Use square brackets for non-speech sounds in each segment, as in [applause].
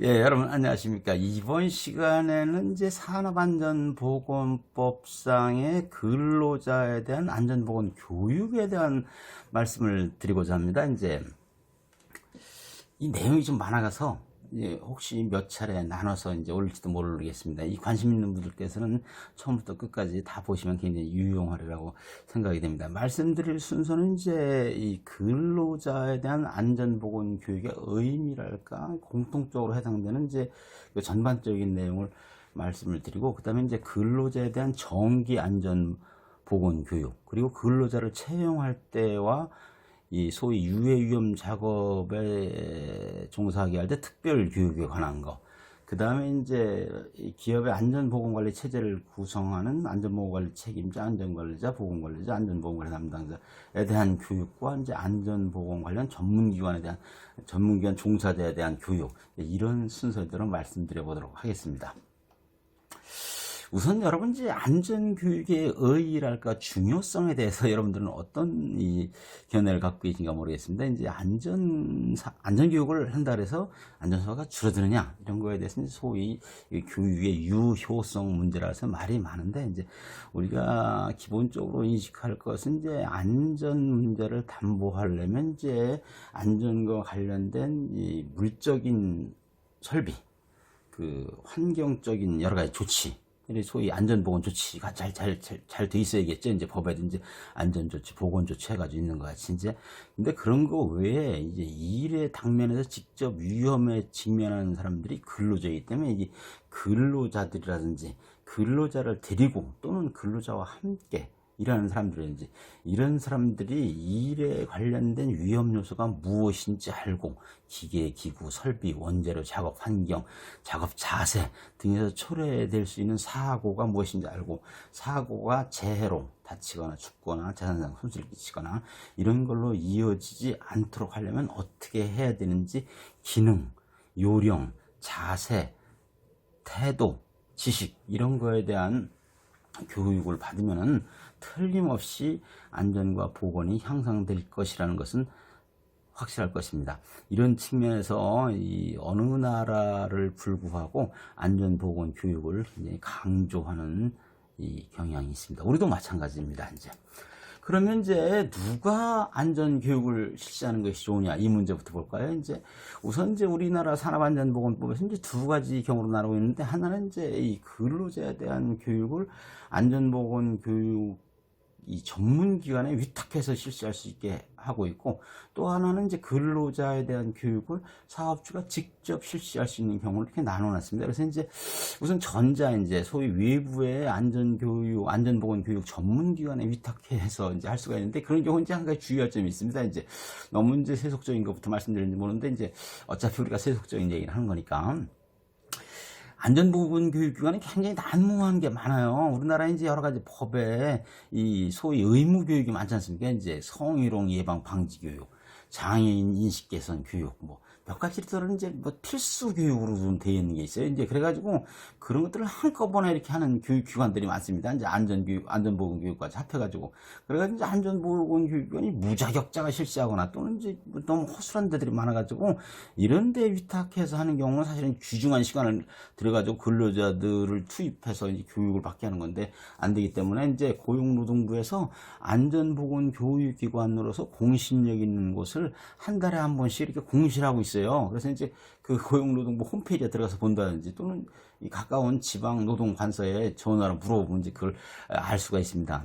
예, 여러분 안녕하십니까. 이번 시간에는 이제 산업안전보건법상의 근로자에 대한 안전보건 교육에 대한 말씀을 드리고자 합니다. 이제 이 내용이 좀 많아가서 이제 혹시 몇 차례 나눠서 이제 올릴지도 모르겠습니다. 이 관심 있는 분들께서는 처음부터 끝까지 다 보시면 굉장히 유용하리라고 생각이 됩니다. 말씀드릴 순서는 이제 이 근로자에 대한 안전보건 교육의 의미랄까 공통적으로 해당되는 이제 그 전반적인 내용을 말씀을 드리고 그다음에 이제 근로자에 대한 정기 안전 보건 교육 그리고 근로자를 채용할 때와 이 소위 유해 위험 작업에 종사하게 할 때 특별 교육에 관한 거. 그 다음에 이제 이 기업의 안전보건관리 체제를 구성하는 안전보건관리 책임자, 안전관리자, 보건관리자, 안전보건관리 담당자에 대한 교육과 이제 안전보건 관련 전문기관에 대한 전문기관 종사자에 대한 교육 이런 순서대로 말씀드려 보도록 하겠습니다. 우선 여러분 이제 안전교육의 의의랄까 중요성에 대해서 [laughs] 여러분들은 어떤 이 견해를 갖고 계신가 모르겠습니다. 이제 안전 안전교육을 한다 그래서 안전사고가 줄어드느냐 이런 거에 대해서는 소위 이 교육의 유효성 문제라서 말이 많은데 이제 우리가 기본적으로 인식할 것은 이제 안전 문제를 담보하려면 이제 안전과 관련된 이 물적인 설비 그 환경적인 여러 가지 조치 이 소위 안전보건 조치가 잘, 잘, 잘, 잘 돼 있어야겠죠. 이제 법에든지 안전조치, 보건조치 해가지고 있는 것 같이. 이제, 근데 그런 거 외에 이제 일의 당면에서 직접 위험에 직면하는 사람들이 근로자이기 때문에 이게 근로자들이라든지 근로자를 데리고 또는 근로자와 함께 일하는 사람들인지. 이런 사람들이 일에 관련된 위험 요소가 무엇인지 알고 기계, 기구, 설비, 원재료, 작업 환경, 작업 자세 등에서 초래될 수 있는 사고가 무엇인지 알고 사고가 재해로 다치거나 죽거나 재산상 손실을 끼치거나 이런 걸로 이어지지 않도록 하려면 어떻게 해야 되는지 기능, 요령, 자세, 태도, 지식 이런 거에 대한 교육을 받으면은 틀림없이 안전과 보건이 향상될 것이라는 것은 확실할 것입니다. 이런 측면에서 이 어느 나라를 불구하고 안전보건 교육을 강조하는 이 경향이 있습니다. 우리도 마찬가지입니다. 이제 그러면 이제 누가 안전 교육을 실시하는 것이 좋으냐 이 문제부터 볼까요? 이제 우선 이제 우리나라 산업안전보건법에서 이제 두 가지 경우로 나누고 있는데 하나는 이제 이 근로자에 대한 교육을 안전보건 교육 이 전문 기관에 위탁해서 실시할 수 있게 하고 있고 또 하나는 이제 근로자에 대한 교육을 사업주가 직접 실시할 수 있는 경우를 이렇게 나눠놨습니다. 그래서 이제 우선 전자 이제 소위 외부의 안전 교육, 안전 보건 교육 전문 기관에 위탁해서 이제 할 수가 있는데 그런 경우 이제 한 가지 주의할 점이 있습니다. 이제 너무 이제 세속적인 것부터 말씀드리는지 모르는데 이제 어차피 우리가 세속적인 얘기를 하는 거니까. 안전보건 교육기관이 굉장히 난무한 게 많아요. 우리나라 이제 여러 가지 법에 이 소위 의무 교육이 많지 않습니까? 이제 성희롱 예방 방지 교육, 장애인 인식 개선 교육, 뭐, 몇 가지들은 이제 뭐 필수 교육으로 좀 되어 있는 게 있어요. 이제 그래가지고 그런 것들을 한꺼번에 이렇게 하는 교육 기관들이 많습니다. 이제 안전교육, 안전보건교육까지 합해가지고. 그래가지고 이제 안전보건교육원이 무자격자가 실시하거나 또는 이제 뭐 너무 허술한 데들이 많아가지고 이런 데 위탁해서 하는 경우는 사실은 귀중한 시간을 들여가지고 근로자들을 투입해서 이제 교육을 받게 하는 건데 안 되기 때문에 이제 고용노동부에서 안전보건교육기관으로서 공신력 있는 곳을 한 달에 한 번씩 이렇게 공시하고 있어요. 있어요. 그래서 이제 그 고용노동부 홈페이지에 들어가서 본다든지 또는 이 가까운 지방 노동관서에 전화로 물어보면 이제 그걸 알 수가 있습니다.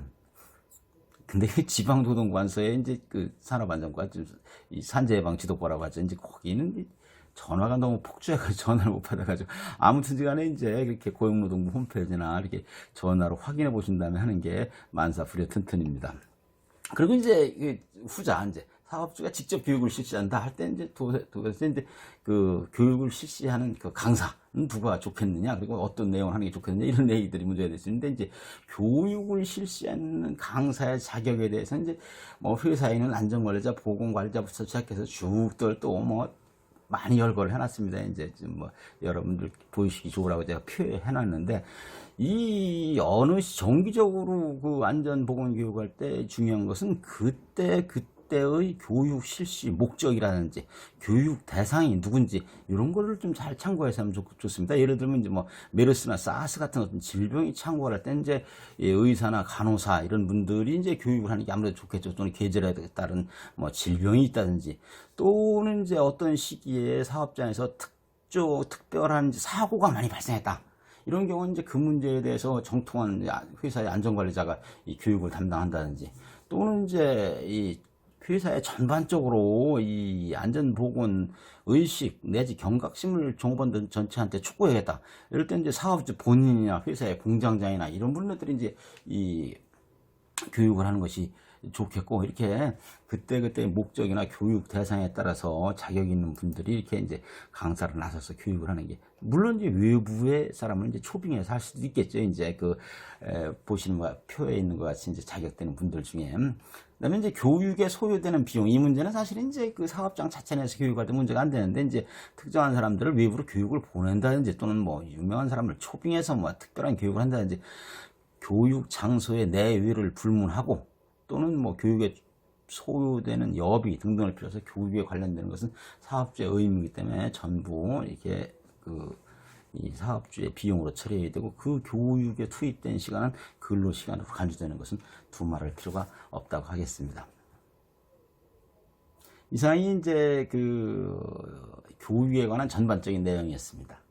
근데 그 지방 노동관서에 이제 그 산업안전과 이 산재예방 지도과라고 하죠. 이제 거기는 전화가 너무 폭주해가지고 [laughs] 전화를 못 받아가지고 아무튼 간에 이제 이렇게 고용노동부 홈페이지나 이렇게 전화로 확인해 보신 다음에 하는 게 만사부려 튼튼입니다. 그리고 이제 후자 이제 사업주가 직접 교육을 실시한다 할 때 이제 도에서 이제 그 교육을 실시하는 그 강사는 누가 좋겠느냐 그리고 어떤 내용을 하는 게 좋겠느냐 이런 얘기들이 문제가 됐는데 이제 교육을 실시하는 강사의 자격에 대해서 이제 뭐 회사에 있는 안전관리자, 보건관리자부터 시작해서 쭉들 또뭐 많이 열거를 해놨습니다. 이제 뭐 여러분들 보이시기 좋으라고 제가 표해놨는데 이 어느 정기적으로 그 안전 보건 교육할 때 중요한 것은 그때 그이 때의 교육 실시 목적이라든지 교육 대상이 누군지 이런 거를 좀 잘 참고해서 하면 좋, 좋습니다. 예를 들면 이제 뭐 메르스나 사스 같은 어떤 질병이 창궐할 때 이제 이 의사나 간호사 이런 분들이 이제 교육을 하는 게 아무래도 좋겠죠. 또는 계절에 따른 뭐 질병이 있다든지 또는 이제 어떤 시기에 사업장에서 특조 특별한 사고가 많이 발생했다. 이런 경우는 이제 그 문제에 대해서 정통한 회사의 안전관리자가 이 교육을 담당한다든지 또는 이제 이 회사의 전반적으로 이 안전보건 의식 내지 경각심을 종업원 전체한테 촉구해야겠다. 이럴 때 이제 사업주 본인이나 회사의 공장장이나 이런 분들이 이제 이 교육을 하는 것이 좋겠고 이렇게 그때 그때 목적이나 교육 대상에 따라서 자격 있는 분들이 이렇게 이제 강사를 나서서 교육을 하는 게 물론 이제 외부의 사람을 이제 초빙해서 할 수도 있겠죠. 이제 그 에, 보시는 거 표에 있는 것 같이 이제 자격되는 분들 중에. 그다음에 이제 교육에 소요되는 비용. 이 문제는 사실은 이제 그 사업장 자체 내에서 교육할 때 문제가 안 되는데 이제 특정한 사람들을 외부로 교육을 보낸다든지 또는 뭐 유명한 사람을 초빙해서 뭐 특별한 교육을 한다든지 교육 장소의 내외를 불문하고 또는 뭐 교육에 소요되는 여비 등등을 필요해서 교육에 관련되는 것은 사업주의 의무이기 때문에 전부 이렇게 그 이 사업주의 비용으로 처리해야 되고 그 교육에 투입된 시간은 근로 시간으로 간주되는 것은 두말할 필요가 없다고 하겠습니다. 이상이 이제 그 교육에 관한 전반적인 내용이었습니다.